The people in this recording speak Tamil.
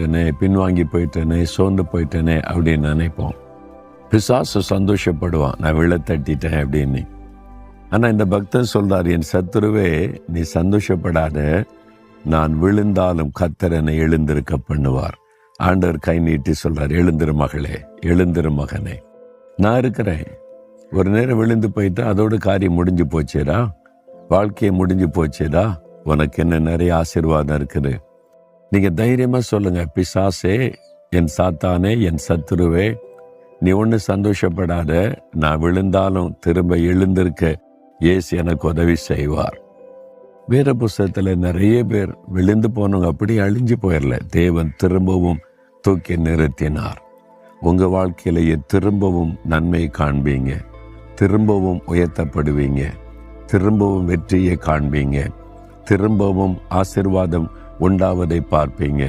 போயிட்டேனே பின்வாங்கி போயிட்டேனே சோர்ந்து போயிட்டேனே அப்படின்னு நினைப்போம். பிசாசு சந்தோஷப்படுவான் நான் விழ தட்டிட்டேன் அப்படின்னு. ஆனால் இந்த பக்தர் சொல்றார் என் சத்துருவே நீ சந்தோஷப்படாத. நான் விழுந்தாலும் கத்தர் எழுந்திருக்க பண்ணுவார். ஆண்டவர் கை நீட்டி சொல்றார் எழுந்திரு மகளே எழுந்திரு மகனே. நான் இருக்கிறேன். ஒரு நேரம் விழுந்து போயிட்டா அதோட காரியம் முடிஞ்சு போச்சேடா? வாழ்க்கையை முடிஞ்சு போச்சேடா? உனக்கு என்ன நிறைய ஆசீர்வாதம் இருக்குது. நீங்கள் தைரியமாக சொல்லுங்கள் பிசாசே என் சாத்தானே என் சத்துருவே நீ ஒன்று சந்தோஷப்படாத நான் விழுந்தாலும் திரும்ப எழுந்திருக்க இயேசு எனக்கு உதவி செய்வார். வேற புஸ்தகத்தில் நிறைய பேர் விழுந்து போனவங்க அப்படியே அழிஞ்சு போயிடல தேவன் திரும்பவும் தூக்கி நிறுத்தினார். உங்கள் வாழ்க்கையிலேயே திரும்பவும் நன்மை காண்பீங்க. திரும்பவும் உயர்த்தப்படுவீங்க. திரும்பவும் வெற்றியை காண்பீங்க. திரும்பவும் ஆசிர்வாதம் உண்டாவதை பார்ப்பீங்க.